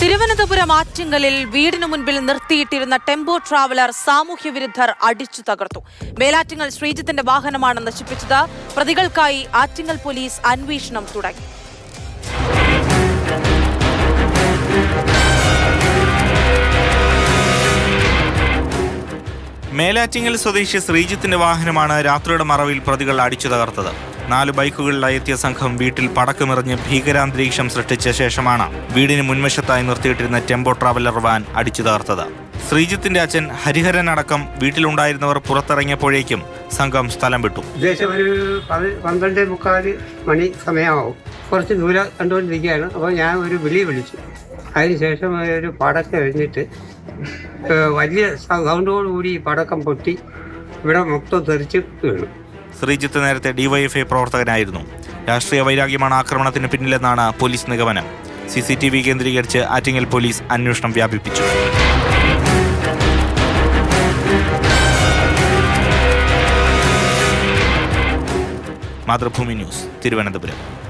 തിരുവനന്തപുരം ആറ്റിങ്ങലിൽ വീടിനു മുൻപിൽ നിർത്തിയിട്ടിരുന്ന ടെമ്പോ ട്രാവലർ സാമൂഹ്യ വിരുദ്ധർ അടിച്ചു തകർത്തു. മേലാറ്റിങ്ങൽ ശ്രീജിത്തിന്റെ വാഹനമാണ് നശിപ്പിച്ചത്. പ്രതികൾക്കായി ആറ്റിങ്ങൽ പോലീസ് അന്വേഷണം തുടങ്ങി. മേലാറ്റിങ്ങൽ സ്വദേശി ശ്രീജിത്തിന്റെ വാഹനമാണ് രാത്രിയുടെ മറവിൽ പ്രതികൾ അടിച്ചു തകർത്തത്. നാല് ബൈക്കുകളിലായി എത്തിയ സംഘം വീട്ടിൽ പടക്കമെറിഞ്ഞ് ഭീകരാന്തരീക്ഷം സൃഷ്ടിച്ച ശേഷമാണ് വീടിന് മുൻവശത്തായി നിർത്തിയിട്ടിരുന്ന ടെമ്പോ ട്രാവലർ വാൻ അടിച്ചു തകർത്തത്. ശ്രീജിത്തിന്റെ അച്ഛൻ ഹരിഹരൻ അടക്കം വീട്ടിലുണ്ടായിരുന്നവർ പുറത്തിറങ്ങിയപ്പോഴേക്കും സംഘം സ്ഥലം വിട്ടു. ഏകദേശം ഒരു പന്ത്രണ്ട് മുക്കാൽ മണി സമയമാവും. കുറച്ച് ദൂരം കണ്ടുകൊണ്ടിരിക്കുകയാണ്. അപ്പോൾ ഞാൻ ഒരു വിളി വിളിച്ചു. അതിനുശേഷം ഒരു പടക്കം എറിഞ്ഞിട്ട് വലിയ സൗണ്ടോടുകൂടി പടക്കം പൊട്ടി ഇവിടെ മൊത്തം തെറിച്ച് വീണു. ശ്രീജിത്ത് നേരത്തെ ഡിവൈഎഫ്ഐ പ്രവർത്തകനായിരുന്നു. രാഷ്ട്രീയ വൈരാഗ്യമാണ് ആക്രമണത്തിന് പിന്നിലെന്നാണ് പോലീസ് നിഗമനം. സി സി ടി വി കേന്ദ്രീകരിച്ച് ആറ്റിങ്ങൽ പോലീസ് അന്വേഷണം വ്യാപിപ്പിച്ചു. മാതൃഭൂമി ന്യൂസ് തിരുവനന്തപുരം.